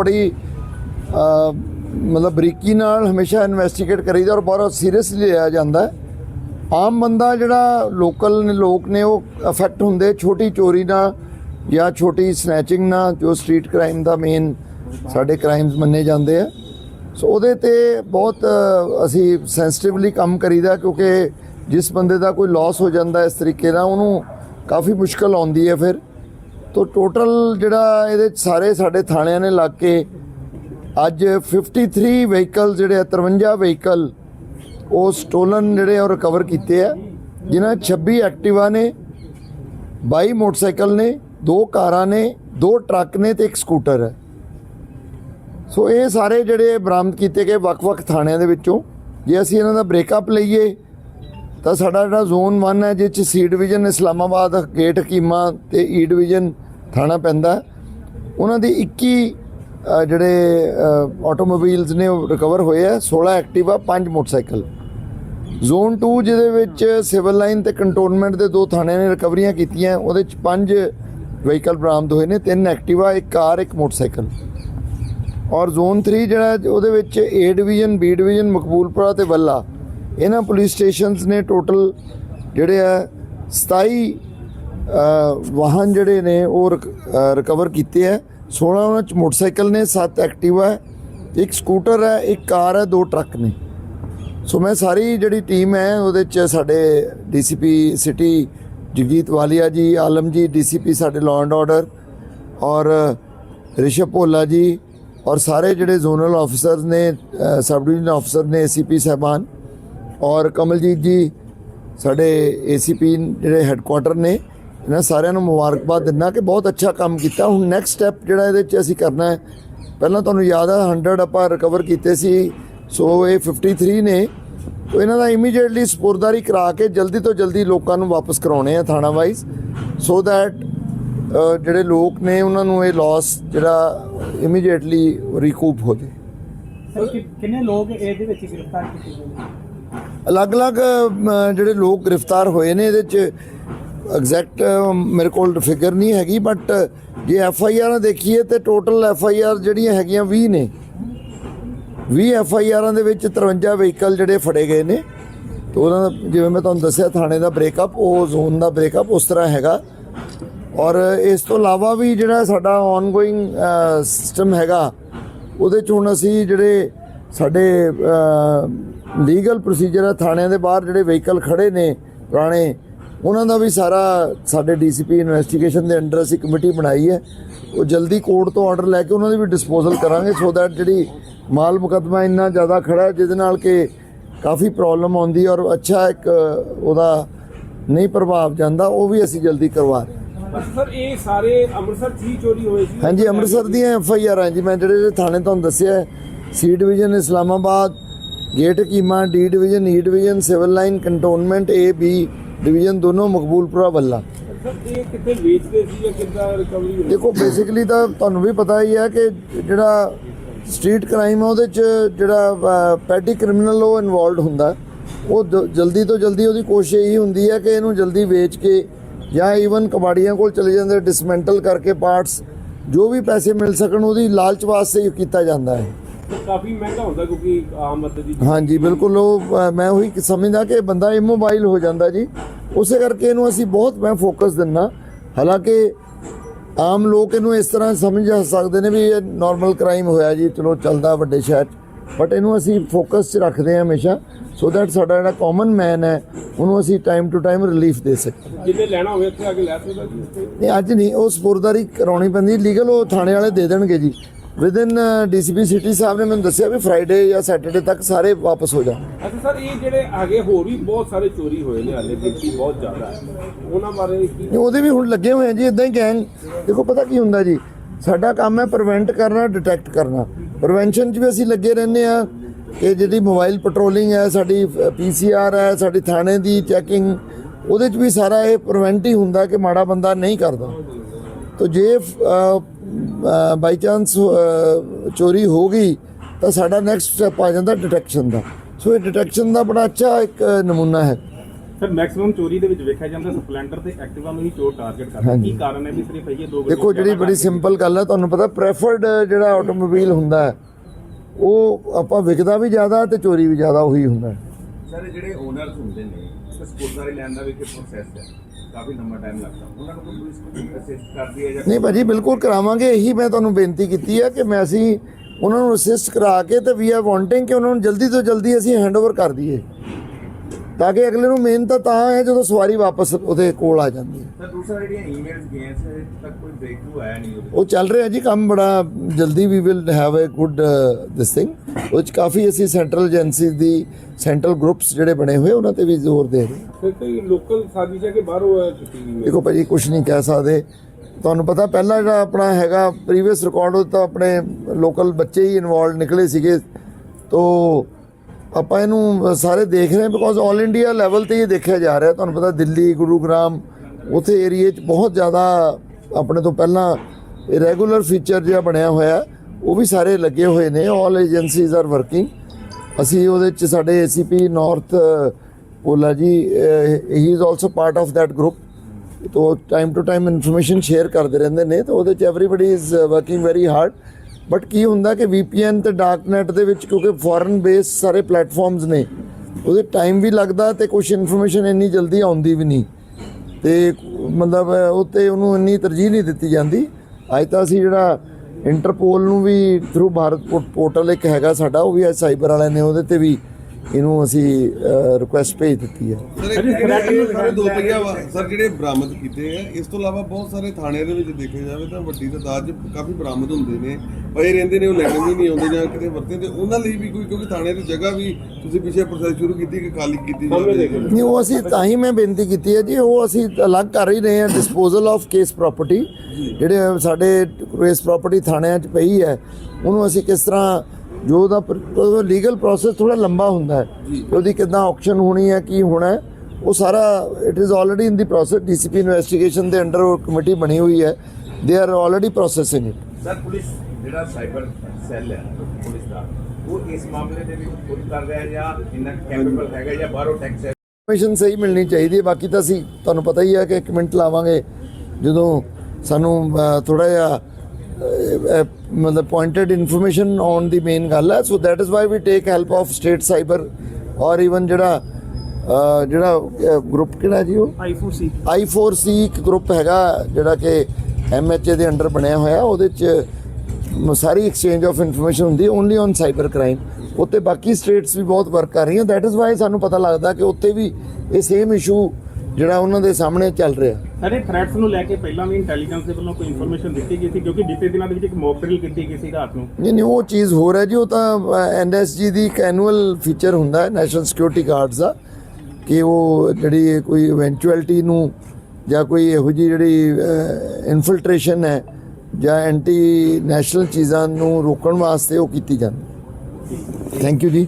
ਬੜੀ ਮਤਲਬ ਬਰੀਕੀ ਨਾਲ ਹਮੇਸ਼ਾ ਇਨਵੈਸਟੀਗੇਟ ਕਰੀਦਾ ਔਰ ਬਹੁਤ ਸੀਰੀਅਸਲੀ ਲਿਆ ਜਾਂਦਾ ਆਮ ਬੰਦਾ ਜਿਹੜਾ ਲੋਕਲ ਨੇ, ਲੋਕ ਨੇ ਉਹ ਅਫੈਕਟ ਹੁੰਦੇ ਛੋਟੀ ਚੋਰੀ ਨਾਲ ਜਾਂ ਛੋਟੀ ਸਨੈਚਿੰਗ ਨਾਲ, ਜੋ ਸਟਰੀਟ ਕ੍ਰਾਈਮ ਦਾ ਮੇਨ ਸਾਡੇ ਕ੍ਰਾਈਮਸ ਮੰਨੇ ਜਾਂਦੇ ਆ। ਸੋ ਉਹਦੇ ਤੇ ਬਹੁਤ ਅਸੀਂ ਸੈਂਸਿਟਿਵਲੀ ਕੰਮ ਕਰੀਦਾ ਕਿਉਂਕਿ ਜਿਸ ਬੰਦੇ ਦਾ ਕੋਈ ਲਾਸ ਹੋ ਜਾਂਦਾ ਇਸ ਤਰੀਕੇ ਨਾਲ, ਉਹਨੂੰ ਕਾਫੀ ਮੁਸ਼ਕਲ ਆਉਂਦੀ ਹੈ ਫਿਰ। ਤੋ ਟੋਟਲ ਜਿਹੜਾ ਇਹਦੇ 'ਚ ਸਾਰੇ ਸਾਡੇ ਥਾਣਿਆਂ ਨੇ ਲਾ ਕੇ ਅੱਜ 53 ਵਹੀਕਲ ਜਿਹੜੇ ਆ, 53 ਵਹੀਕਲ ਉਹ ਸਟੋਲਨ ਜਿਹੜੇ ਉਹ ਰਿਕਵਰ ਕੀਤੇ ਆ। ਜਿਨ੍ਹਾਂ 'ਚ 26 ਐਕਟਿਵਾ ਨੇ 22 ਮੋਟਰਸਾਈਕਲ ਨੇ ਦੋ ਕਾਰਾਂ ਨੇ ਦੋ ਟਰੱਕ ਨੇ ਤੇ ਇੱਕ ਸਕੂਟਰ ਹੈ। ਸੋ ਇਹ ਸਾਰੇ ਜਿਹੜੇ ਬਰਾਮਦ ਕੀਤੇ ਗਏ ਵੱਖ-ਵੱਖ ਥਾਣਿਆਂ ਦੇ ਵਿੱਚੋਂ। ਜੇ ਅਸੀਂ ਇਹਨਾਂ ਦਾ ਬ੍ਰੇਕਅਪ ਲਈਏ ਤਾਂ ਸਾਡਾ ਜਿਹੜਾ ਜ਼ੋਨ 1 ਹੈ ਜਿਸ ਚ ਸੀ ਡਿਵੀਜ਼ਨ ਇਸਲਾਮਾਬਾਦ ਗੇਟ ਕੀਮਾ ਤੇ e ਈ ਡਿਵੀਜ਼ਨ ਥਾਣਾ ਪੈਂਦਾ। ਉਹਨਾਂ ਦੀ 21 ਜਿਹੜੇ ਆਟੋਮੋਬਾਈਲਸ ਨੇ ਉਹ ਰਿਕਵਰ ਹੋਏ ਆ 16 ਐਕਟਿਵਾ 5 ਮੋਟਰਸਾਈਕਲ। ਜ਼ੋਨ 2 ਜਿਹਦੇ ਵਿੱਚ ਸਿਵਲ ਲਾਈਨ ਤੇ ਕੰਟੋਨਮੈਂਟ ਦੇ ਦੋ ਥਾਣਿਆਂ ਨੇ ਰਿਕਵਰੀਆਂ ਕੀਤੀਆਂ, ਉਹਦੇ ਚ 5 ਵਹੀਕਲ ਬਰਾਮਦ ਹੋਏ ਨੇ, ਤਿੰਨ ਐਕਟਿਵਾ ਇੱਕ ਕਾਰ, ਇੱਕ ਮੋਟਰਸਾਈਕਲ। ਔਰ ਜ਼ੋਨ 3 ਜਿਹੜਾ ਉਹਦੇ ਵਿੱਚ A division B division Maqboolpura ਤੇ ਵੱਲਾ, ਇਹਨਾਂ ਪੁਲਿਸ ਸਟੇਸ਼ਨਸ ਨੇ ਟੋਟਲ ਜਿਹੜੇ ਆ 27 ਵਾਹਨ ਜਿਹੜੇ ਨੇ ਉਹ ਰਿਕਵਰ ਕੀਤੇ ਆ 16 ਉਹਨਾਂ ਚ ਮੋਟਰਸਾਈਕਲ ਨੇ 7 ਐਕਟਿਵਾ ਹੈ, ਇੱਕ ਸਕੂਟਰ ਹੈ, ਇੱਕ ਕਾਰ ਹੈ, ਦੋ ਟਰੱਕ ਨੇ। ਸੋ ਮੈਂ ਸਾਰੀ ਜਿਹੜੀ ਟੀਮ ਹੈ, ਉਹਦੇ ਚ ਸਾਡੇ ਡੀਸੀਪੀ ਸਿਟੀ ਜਗਜੀਤ ਵਾਲੀਆ ਜੀ, ਆਲਮ ਜੀ ਡੀਸੀਪੀ ਸਾਡੇ ਲਾਅ ਐਂਡ ਆਰਡਰ ਔਰ ਰਿਸ਼ਵ ਭੋਲਾ ਜੀ ਔਰ ਸਾਰੇ ਜਿਹੜੇ ਜ਼ੋਨਲ ਆਫੀਸਰਸ ਨੇ ਸਬ ਡਿਵੀਜ਼ਨ ਆਫੀਸਰ ਨੇ ਏਸੀਪੀ ਸਾਹਿਬਾਨ ਔਰ ਕਮਲਜੀਤ ਜੀ, ਸਾਡੇ ਏਸੀਪੀ ਜਿਹੜੇ ਹੈੱਡਕੁਆਟਰ ਨੇ। ਇਹਨਾਂ ਸਾਰਿਆਂ ਨੂੰ ਮੁਬਾਰਕਬਾਦ ਦਿੰਦਾ ਕਿ ਬਹੁਤ ਅੱਛਾ ਕੰਮ ਕੀਤਾ। ਹੁਣ ਨੈਕਸਟ ਸਟੈਪ ਜਿਹੜਾ ਇਹਦੇ 'ਚ ਅਸੀਂ ਕਰਨਾ ਹੈ। ਪਹਿਲਾਂ ਤੁਹਾਨੂੰ ਯਾਦ ਹੈ 100 ਆਪਾਂ ਰਿਕਵਰ ਕੀਤੇ ਸੀ। ਸੋ ਇਹ 53 ਨੇ। ਤੋ ਇਹਨਾਂ ਦਾ ਇਮੀਡੀਏਟਲੀ ਸਪੁਰਦਾਰੀ ਕਰਾ ਕੇ ਜਲਦੀ ਤੋਂ ਜਲਦੀ ਲੋਕਾਂ ਨੂੰ ਵਾਪਸ ਕਰਾਉਣੇ ਆ ਥਾਣਾ ਵਾਈਜ਼ ਸੋ ਦੈਟ ਜਿਹੜੇ ਲੋਕ ਨੇ ਉਹਨਾਂ ਨੂੰ ਇਹ ਲਾਸ ਜਿਹੜਾ ਇਮੀਡੀਏਟਲੀ ਰਿਕੂਪ ਹੋ ਕਿ- ਕਿੰਨੇ ਲੋਕ ਇਹਦੇ ਵਿੱਚ ਗ੍ਰਿਫਤਾਰ ਕੀਤੇ ਗਏ? ਅਲੱਗ-ਅਲੱਗ ਜਿਹੜੇ ਲੋਕ ਗ੍ਰਿਫਤਾਰ ਹੋਏ ਨੇ ਇਹਦੇ ਚ ਐਗਜ਼ੈਕਟ, ਮੇਰੇ ਕੋਲ ਫਿਗਰ ਨਹੀਂ ਹੈਗੀ ਬਟ ਜੇ ਐਫ ਆਈ ਆਰਾਂ ਦੇਖੀਏ ਤੇ ਟੋਟਲ ਐਫ ਆਈ ਆਰ ਜਿਹੜੀਆਂ ਹੈਗੀਆਂ 20 ਨੇ। 20 ਐਫ ਆਈ ਆਰਾਂ ਦੇ ਵਿੱਚ 53 ਵਹੀਕਲ ਜਿਹੜੇ ਫੜੇ ਗਏ ਨੇ। ਤੇ ਉਹਨਾਂ ਦਾ, ਜਿਵੇਂ ਮੈਂ ਤੁਹਾਨੂੰ ਦੱਸਿਆ, ਥਾਣੇ ਦਾ ਬ੍ਰੇਕਅਪ ਉਹ ਜ਼ੋਨ ਦਾ ਬ੍ਰੇਕਅਪ ਉਸ ਤਰ੍ਹਾਂ ਹੈਗਾ। ਔਰ ਇਸ ਤੋਂ ਇਲਾਵਾ ਵੀ ਜਿਹੜਾ ਸਾਡਾ ਆਨਗੋਇੰਗ ਸਿਸਟਮ ਹੈਗਾ, ਉਹਦੇ ਚ ਹੁਣ ਅਸੀਂ ਜਿਹੜੇ ਸਾਡੇ ਲੀਗਲ ਪ੍ਰੋਸੀਜਰ ਆ, ਥਾਣਿਆਂ ਦੇ ਬਾਹਰ ਜਿਹੜੇ ਵਹੀਕਲ ਖੜੇ ਨੇ ਪੁਰਾਣੇ ਉਹਨਾਂ ਦਾ ਵੀ ਸਾਰਾ ਸਾਡੇ ਡੀਸੀਪੀ ਇਨਵੈਸਟੀਗੇਸ਼ਨ ਦੇ ਅੰਡਰ ਅਸੀਂ ਕਮੇਟੀ ਬਣਾਈ ਹੈ। ਉਹ ਜਲਦੀ ਕੋਰਟ ਤੋਂ ਆਰਡਰ ਲੈ ਕੇ ਉਹਨਾਂ ਦੀ ਵੀ ਡਿਸਪੋਜ਼ਲ ਕਰਾਂਗੇ ਸੋ ਦੈਟ ਜਿਹੜੀ ਮਾਲ ਮੁਕੱਦਮਾ ਇੰਨਾ ਜ਼ਿਆਦਾ ਖੜਾ ਹੈ ਜਿਹਦੇ ਨਾਲ ਕਿ ਕਾਫੀ ਪ੍ਰੋਬਲਮ ਆਉਂਦੀ ਹੈ ਔਰ ਅੱਛਾ ਇੱਕ ਉਹਦਾ ਨਹੀਂ ਪ੍ਰਭਾਵ ਜਾਂਦਾ ਉਹ ਵੀ ਅਸੀਂ ਜਲਦੀ ਕਰਵਾ ਰਹੇ ਸਰ ਇਹ ਸਾਰੇ ਅੰਮ੍ਰਿਤਸਰ ਹੀ ਚੋਰੀ ਹੋਏ ਸੀ? ਹਾਂਜੀ ਅੰਮ੍ਰਿਤਸਰ ਦੀਆਂ ਐਫ ਆਈ ਆਰ ਜੀ। ਮੈਂ ਜਿਹੜੇ ਥਾਣੇ ਤੁਹਾਨੂੰ ਦੱਸਿਆ C division Islamabad gate keema D division E division civil line cantonment A B division ਦੋਨੋਂ ਮਕਬੂਲਪੁਰਾ ਵੱਲਾ ਇਹ ਕਿੱਥੇ ਵੇਚਦੇ ਸੀ ਜਾਂ ਕਿੱਦਾਂ ਰਿਕਵਰੀ ਹੋਈ ਦੇਖੋ ਬੇਸਿਕਲੀ ਤਾਂ ਤੁਹਾਨੂੰ ਵੀ ਪਤਾ ਹੀ ਹੈ ਕਿ ਜਿਹੜਾ ਸਟਰੀਟ ਕ੍ਰਾਈਮ ਹੈ ਉਹਦੇ ਚ ਜਿਹੜਾ ਪੈਟੀ ਕ੍ਰਿਮੀਨਲ ਉਹ ਇਨਵੋਲਡ ਹੁੰਦਾ। ਉਹ ਜ- ਜਲਦੀ ਤੋਂ ਜਲਦੀ ਉਹਦੀ ਕੋਸ਼ਿਸ਼ ਇਹੀ ਹੁੰਦੀ ਹੈ ਕਿ ਇਹਨੂੰ ਜਲਦੀ ਵੇਚ ਕੇ ਜਾਂ ਈਵਨ ਕਬਾੜੀਆਂ ਕੋਲ ਚਲੇ ਜਾਂਦੇ ਡਿਸਮੈਂਟਲ ਕਰਕੇ ਪਾਰਟਸ ਜੋ ਵੀ ਪੈਸੇ ਮਿਲ ਸਕਣ, ਉਹਦੀ ਲਾਲਚ ਵਾਸਤੇ ਕੀਤਾ ਜਾਂਦਾ ਹੈ। ਕਾਫੀ ਮਹਿੰਗਾ ਹੁੰਦਾ ਕਿਉਂਕਿ ਆਮ ਬੰਦੇ ਦੀ ਹਾਂਜੀ ਬਿਲਕੁਲ ਉਹ ਅ, ਮੈਂ ਉਹੀ ਸਮਝਦਾ ਕਿ ਬੰਦਾ ਇਮੋਬਾਈਲ ਹੋ ਜਾਂਦਾ ਜੀ। ਉਸੇ ਕਰਕੇ ਇਹਨੂੰ ਅਸੀਂ ਬਹੁਤ ਮੈਂ ਫੋਕਸ ਦਿੰਨਾ ਹਾਲਾਂਕਿ ਆਮ ਲੋਕ ਇਹਨੂੰ ਇਸ ਤਰ੍ਹਾਂ ਸਮਝ ਸਕਦੇ ਨੇ ਵੀ ਇਹ ਨਾਰਮਲ ਕ੍ਰਾਈਮ ਹੋਇਆ ਜੀ ਚਲੋ ਚੱਲਦਾ ਵੱਡੇ ਸ਼ਹਿਰ 'ਚ। ਬਟ ਇਹਨੂੰ ਅਸੀਂ ਫੋਕਸ 'ਚ ਰੱਖਦੇ ਹਾਂ ਹਮੇਸ਼ਾ। ਸੋ ਦੈਟ ਸਾਡਾ ਜਿਹੜਾ ਕਾਮਨ ਮੈਨ ਹੈ ਉਹਨੂੰ ਅਸੀਂ ਟਾਈਮ ਟੂ ਟਾਈਮ ਰਿਲੀਫ ਦੇ ਸਕੀਏ। ਜਿੰਨੇ ਲੈਣਾ ਹੋਵੇ ਇੱਥੇ ਆ ਕੇ ਲੈ ਸਕਦਾ ਜੀ। ਨਹੀਂ ਅੱਜ ਨਹੀਂ ਉਹ ਸਪੁਰਦਾਰੀ ਕਰਾਉਣੀ ਪੈਂਦੀ। ਲੀਗਲ ਉਹ ਥਾਣੇ ਵਾਲੇ ਦੇ ਦੇਣਗੇ ਜੀ। ਵਿਦਿਨ ਡੀਸੀਪੀ ਸਿਟੀ ਸਾਹਿਬ ਨੇ ਮੈਨੂੰ ਦੱਸਿਆ ਵੀ ਫਰਾਈਡੇ ਜਾਂ ਸੈਟਰਡੇ ਤੱਕ ਸਾਰੇ ਵਾਪਸ ਹੋ ਜਾਣ। ਅੱਛਾ ਸਰ ਇਹ ਜਿਹੜੇ ਹੈਗੇ ਹੋਰ ਵੀ ਬਹੁਤ ਸਾਰੇ ਚੋਰੀ ਹੋਏ ਨੇ ਹਾਲੇ ਗਿਣਤੀ ਬਹੁਤ ਜ਼ਿਆਦਾ ਹੈ। ਉਹਨਾਂ ਬਾਰੇ ਕੀ ਉਹਦੇ ਵੀ ਹੁਣ ਲੱਗੇ ਹੋਏ ਆ ਜੀ ਇਦਾਂ ਹੀ ਗੈਂਗ ਦੇਖੋ ਪਤਾ ਕੀ ਹੁੰਦਾ ਜੀ? ਸਾਡਾ ਕੰਮ ਹੈ ਪ੍ਰੀਵੈਂਟ ਕਰਨਾ ਡਿਟੈਕਟ ਕਰਨਾ। ਪ੍ਰੀਵੈਂਸ਼ਨ 'ਚ ਵੀ ਅਸੀਂ ਲੱਗੇ ਰਹਿੰਦੇ ਆ ਕਿ ਜਿਹੜੀ ਮੋਬਾਈਲ ਪੈਟਰੋਲਿੰਗ ਹੈ ਸਾਡੀ ਪੀਸੀਆਰ ਹੈ ਸਾਡੀ ਥਾਣੇ ਦੀ ਚੈਕਿੰਗ ਉਹਦੇ 'ਚ ਵੀ ਸਾਰਾ ਇਹ ਪ੍ਰੀਵੈਂਟ ਹੀ ਹੁੰਦਾ ਕਿ ਮਾੜਾ ਬੰਦਾ ਨਹੀਂ ਕਰਦਾ। ਤੋ ਜੇ ਬਾਈ ਚਾਂਸ ਚੋਰੀ ਹੋ ਗਈ ਤਾਂ ਸਾਡਾ ਨੈਕਸਟ ਸਟੈਪ ਆ ਜਾਂਦਾ ਡਿਟੈਕਸ਼ਨ ਦਾ। ਸੋ ਇਹ ਡਿਟੈਕਸ਼ਨ ਦਾ ਬੜਾ ਅੱਛਾ ਇੱਕ ਨਮੂਨਾ ਹੈ। ਸਰ ਮੈਕਸਿਮਮ ਚੋਰੀ ਦੇ ਵਿੱਚ ਵੇਖਿਆ ਜਾਂਦਾ ਸਪਲੈਂਡਰ ਤੇ ਐਕਟਿਵਾ ਨੂੰ ਹੀ ਚੋਰ ਟਾਰਗੇਟ ਕਰਦੇ। ਕੀ ਕਾਰਨ ਹੈ ਵੀ ਸਿਰਫ ਇਹ ਦੋ ਦੇਖੋ ਜਿਹੜੀ ਬੜੀ ਸਿੰਪਲ ਗੱਲ ਹੈ ਤੁਹਾਨੂੰ ਪਤਾ ਪ੍ਰੈਫਰਡ ਜਿਹੜਾ ਆਟੋਮੋਬਾਈਲ ਹੁੰਦਾ ਹੈ ਉਹ ਆਪਾਂ ਵਿਕਦਾ ਵੀ ਜ਼ਿਆਦਾ ਤੇ ਚੋਰੀ ਵੀ ਜ਼ਿਆਦਾ ਉਹੀ ਹੁੰਦਾ ਹੈ। ਸਰ ਜਿਹੜੇ ਓਨਰਸ ਹੁੰਦੇ ਨੇ ਸਪੋਰਟਾਰੀ ਲੈਣ ਦਾ ਵੀ ਇੱਕ ਪ੍ਰੋਸੈਸ ਹੈ? ਕਾਫੀ ਲੰਮਾ ਟਾਈਮ ਲੱਗਦਾ ਉਹਨਾਂ ਨੂੰ ਕੋਈ ਪੁਲਿਸ ਅਸਿਸਟ ਕਰਦੀ ਹੈ ਜਾਂ ਨਹੀਂ ਭਾਜੀ, ਬਿਲਕੁਲ ਕਰਾਵਾਂਗੇ। ਇਹੀ ਮੈਂ ਤੁਹਾਨੂੰ ਬੇਨਤੀ ਕੀਤੀ ਹੈ ਕਿ ਮੈਂ ਅਸੀਂ ਉਹਨਾਂ ਨੂੰ ਅਸਿਸਟ ਕਰਾ ਕੇ ਤੇ ਵੀ ਆਰ ਵਾਂਟਿੰਗ ਕਿ ਉਹਨਾਂ ਨੂੰ ਜਲਦੀ ਤੋਂ ਜਲਦੀ ਅਸੀਂ ਹੈਂਡਓਵਰ ਕਰ ਦਈਏ। ਤਾਂ ਕਿ ਅਗਲੇ ਨੂੰ ਮਿਹਨਤ ਤਾਂ ਹੈ ਜਦੋਂ ਸਵਾਰੀ ਵਾਪਸ ਉਹਦੇ ਕੋਲ ਆ ਜਾਂਦੀ ਹੈ। ਸਰ ਦੂਸਰਾ ਜਿਹੜੀਆਂ ਈਮੇਲਸ ਗਈਆਂ ਸੀ ਤੱਕ ਕੋਈ ਬ੍ਰੇਕ ਥਰੂ ਆਇਆ ਨਹੀਂ ਉਹ ਚੱਲ ਰਿਹਾ ਜੀ ਕੰਮ ਬੜਾ ਜਲਦੀ we will have a good this thing ਉਹ 'ਚ ਕਾਫੀ ਅਸੀਂ ਸੈਂਟਰਲ ਏਜੰਸੀਜ਼ ਦੀ ਸੈਂਟਰਲ ਗਰੁੱਪਸ ਜਿਹੜੇ ਬਣੇ ਹੋਏ ਉਹਨਾਂ ਤੇ ਵੀ ਜ਼ੋਰ ਦੇ ਰਹੇ। ਫਿਰ ਕੋਈ ਲੋਕਲ ਸਾਜ਼ਿਸ਼ ਹੈ ਕਿ ਬਾਹਰੋਂ ਕੀਤੀ ਗਈ ਦੇਖੋ ਭਾਜੀ ਕੁਝ ਨਹੀਂ ਕਹਿ ਸਕਦੇ। ਤੁਹਾਨੂੰ ਪਤਾ ਪਹਿਲਾਂ ਜਿਹੜਾ ਆਪਣਾ ਹੈਗਾ ਪ੍ਰੀਵੀਅਸ ਰਿਕਾਰਡ ਉਹ ਤਾਂ ਆਪਣੇ ਲੋਕਲ ਬੱਚੇ ਹੀ ਇਨਵੋਲਡ ਨਿਕਲੇ ਸੀਗੇ। ਤੋ ਆਪਾਂ ਇਹਨੂੰ ਸਾਰੇ ਦੇਖ ਰਹੇ ਹਾਂ ਬਿਕੋਜ਼ 올 ਇੰਡੀਆ ਲੈਵਲ ਤੇ ਇਹ ਦੇਖਿਆ ਜਾ ਰਿਹਾ। ਤੁਹਾਨੂੰ ਪਤਾ ਦਿੱਲੀ, ਗੁਰੂਗ੍ਰਾਮ, ਉਥੇ ਏਰੀਏ 'ਚ ਬਹੁਤ ਜ਼ਿਆਦਾ ਆਪਣੇ ਤੋਂ ਪਹਿਲਾਂ ਰੈਗੂਲਰ ਫੀਚਰ ਜਿਹਾ ਬਣਿਆ ਹੋਇਆ ਉਹ ਵੀ ਸਾਰੇ ਲੱਗੇ ਹੋਏ ਨੇ। 올 ਏਜੰਸੀਜ਼ ਆਰ ਵਰਕਿੰਗ ਅਸੀਂ ਉਹਦੇ 'ਚ ਸਾਡੇ ACP north Ola ji he is also part of that group ਤੋ time to time information share ਕਰਦੇ ਰਹਿੰਦੇ ਨੇ। ਤਾਂ ਉਹਦੇ ਚ everybody is working very hard but ਕੀ ਹੁੰਦਾ ਕਿ VPN ਤੇ ਡਾਰਕਨੈਟ ਦੇ ਵਿੱਚ ਕਿਉਂਕਿ ਫੋਰਨ ਬੇਸ ਸਾਰੇ ਪਲੇਟਫਾਰਮਸ ਨੇ, ਉਹਦੇ ਟਾਈਮ ਵੀ ਲੱਗਦਾ ਤੇ ਕੁਝ ਇਨਫੋਰਮੇਸ਼ਨ ਇੰਨੀ ਜਲਦੀ ਆਉਂਦੀ ਵੀ ਨਹੀਂ। ਤੇ ਮਤਲਬ ਉਹ ਤੇ ਉਹਨੂੰ ਇੰਨੀ ਤਰਜੀਹ ਨਹੀਂ ਦਿੱਤੀ ਜਾਂਦੀ। ਅੱਜ ਤਾਂ ਅਸੀਂ ਜਿਹੜਾ ਇੰਟਰਪੋਲ ਨੂੰ ਵੀ ਥਰੂ ਭਾਰਤ ਪੋਰਟਲ ਇੱਕ ਹੈਗਾ ਸਾਡਾ, ਉਹ ਵੀ ਅੱਜ ਸਾਈਬਰ ਵਾਲਿਆਂ ਨੇ ਉਹਦੇ ਤੇ ਵੀ ਇਹਨੂੰ ਅਸੀਂ ਰਿਕੁਐਸਟ ਭੇਜ ਦਿੱਤੀ ਹੈ। ਸਰ ਦੋ ਪਹੀਆ ਵਾ- ਸਰ ਜਿਹੜੇ ਬਰਾਮਦ ਕੀਤੇ ਆ ਇਸ ਤੋਂ ਇਲਾਵਾ ਬਹੁਤ ਸਾਰੇ ਥਾਣਿਆਂ ਦੇ ਵਿੱਚ ਦੇਖਿਆ ਜਾਵੇ ਤਾਂ ਵੱਡੀ ਤਾਦਾਦ 'ਚ ਕਾਫੀ ਬਰਾਮਦ ਹੁੰਦੇ ਨੇ। ਪਏ ਰਹਿੰਦੇ ਨੇ ਉਹ ਲੈਣ ਵੀ ਨਹੀਂ ਆਉਂਦੇ ਜਾਂ ਕਿਤੇ ਵਰਤੇ ਤੇ ਉਹਨਾਂ ਲਈ ਵੀ ਕੋਈ ਕਿਉਂਕਿ ਥਾਣੇ ਦੀ ਜਗ੍ਹਾ ਵੀ ਤੁਸੀਂ ਪਿੱਛੇ ਪ੍ਰੋਸੈਸ ਸ਼ੁਰੂ ਕੀਤੀ ਕਿ ਖਾਲੀ ਕੀਤੀ ਜਾਵੇ। ਨਹੀਂ ਉਹ ਅਸੀਂ ਤਾਂ ਹੀ ਮੈਂ ਬੇਨਤੀ ਕੀਤੀ ਹੈ ਜੀ ਉਹ ਅਸੀਂ ਅਲੱਗ ਕਰ ਹੀ ਰਹੇ ਹਾਂ ਡਿਸਪੋਜ਼ਲ ਆਫ ਕੇਸ ਪ੍ਰਾਪਰਟੀ ਜਿਹੜੇ ਸਾਡੇ ਕੇਸ ਪ੍ਰਾਪਰਟੀ ਥਾਣਿਆਂ 'ਚ ਪਈ ਹੈ ਉਹਨੂੰ ਅਸੀਂ ਕਿਸ ਤਰ੍ਹਾਂ ਜੋ ਉਹਦਾ ਲੀਗਲ ਪ੍ਰੋਸੈਸ ਥੋੜਾ ਲੰਬਾ ਹੁੰਦਾ ਹੈ। ਉਹਦੀ ਕਿਦਾਂ ਆਕਸ਼ਨ ਹੋਣੀ ਹੈ ਕੀ ਹੋਣਾ ਹੈ ਉਹ ਸਾਰਾ it is already in the process DCP investigation ਦੇ ਅੰਡਰ ਉਹ ਕਮੇਟੀ ਬਣੀ ਹੋਈ ਹੈ। They are already processing it sir police ਜਿਹੜਾ ਸਾਈਬਰ ਸੈੱਲ ਹੈ ਪੁਲਿਸ ਦਾ ਉਹ ਇਸ ਮਾਮਲੇ ਦੇ ਵਿੱਚ ਖੁਦ ਕਰ ਰਿਹਾ ਜਾਂ ਇੰਨਾ ਕੈਪੇਬਲ ਹੈਗਾ ਜਾਂ ਬਾਹਰੋਂ ਟੈਕਸ ਇਨਫੋਰਮੇਸ਼ਨ ਸਹੀ ਮਿਲਣੀ ਚਾਹੀਦੀ ਹੈ ਬਾਕੀ ਤਾਂ ਅਸੀਂ ਤੁਹਾਨੂੰ ਪਤਾ ਹੀ ਹੈ ਕਿ ਇੱਕ ਮਿੰਟ ਲਾਵਾਂਗੇ। ਜਦੋਂ ਸਾਨੂੰ ਥੋੜਾ ਜਿਹਾ ਮਤਲਬ pointed information on the main ਗੱਲ ਹੈ। So that is why we take help of state cyber ਔਰ ਇਵਨ ਜਿਹੜਾ ਜਿਹੜਾ ਗਰੁੱਪ ਕਿਹੜਾ ਜੀ ਉਹ? ਆਈ4ਸੀ i4c ਇੱਕ ਗਰੁੱਪ ਹੈਗਾ ਜਿਹੜਾ ਕਿ MHA ਦੇ ਅੰਡਰ ਬਣਿਆ ਹੋਇਆ। ਉਹਦੇ ਚ ਸਾਰੀ ਐਕਸਚੇਂਜ ਆਫ ਇਨਫੋਰਮੇਸ਼ਨ ਹੁੰਦੀ ਓਨਲੀ ਔਨ ਸਾਈਬਰ ਕ੍ਰਾਈਮ ਉੱਤੇ ਬਾਕੀ ਸਟੇਟਸ ਵੀ ਬਹੁਤ ਵਰਕ ਕਰ ਰਹੀਆਂ। ਦੈਟ ਇਜ਼ ਵਾਈ ਸਾਨੂੰ ਪਤਾ ਲੱਗਦਾ ਕਿ ਉੱਤੇ ਵੀ ਇਹ ਸੇਮ ਇਸ਼ੂ ਜਿਹੜਾ ਉਹਨਾਂ ਦੇ ਸਾਹਮਣੇ ਚੱਲ ਰਿਹਾ। ਸਰ ਥ੍ਰੈਟਸ ਨੂੰ ਲੈ ਕੇ ਪਹਿਲਾਂ ਵੀ ਇੰਟੈਲੀਜੈਂਸ ਦੇ ਵੱਲੋਂ ਕੋਈ ਇਨਫੋਰਮੇਸ਼ਨ ਦਿੱਤੀ ਗਈ ਸੀ? ਕਿਉਂਕਿ ਬੀਤੇ ਦਿਨਾਂ ਦੇ ਵਿੱਚ ਇੱਕ ਮੌਕ ਡਰਿਲ ਕੀਤੀ ਗਈ ਸੀ ਰਾਤ ਨੂੰ। ਨਹੀਂ ਨਹੀਂ ਉਹ ਚੀਜ਼ ਹੋ ਰਿਹਾ ਜੀ ਉਹ ਤਾਂ ਐਨਐਸਜੀ ਦੀ ਇੱਕ ਐਨੂਅਲ ਫੀਚਰ ਹੁੰਦਾ ਹੈ ਨੈਸ਼ਨਲ ਸਿਕਿਉਰਿਟੀ ਗਾਰਡਸ ਦਾ ਕਿ ਉਹ ਜਿਹੜੀ ਕੋਈ ਇਵੈਂਚੁਅਲਿਟੀ ਨੂੰ ਜਾਂ ਕੋਈ ਇਹੋ ਜਿਹੀ ਜਿਹੜੀ ਇਨਫਿਲਟ੍ਰੇਸ਼ਨ ਹੈ ਜਾਂ ਐਂਟੀ ਨੈਸ਼ਨਲ ਚੀਜ਼ਾਂ ਨੂੰ ਰੋਕਣ ਵਾਸਤੇ ਉਹ ਕੀਤੀ ਜਾਂਦੀ ਥੈਂਕ ਯੂ ਜੀ।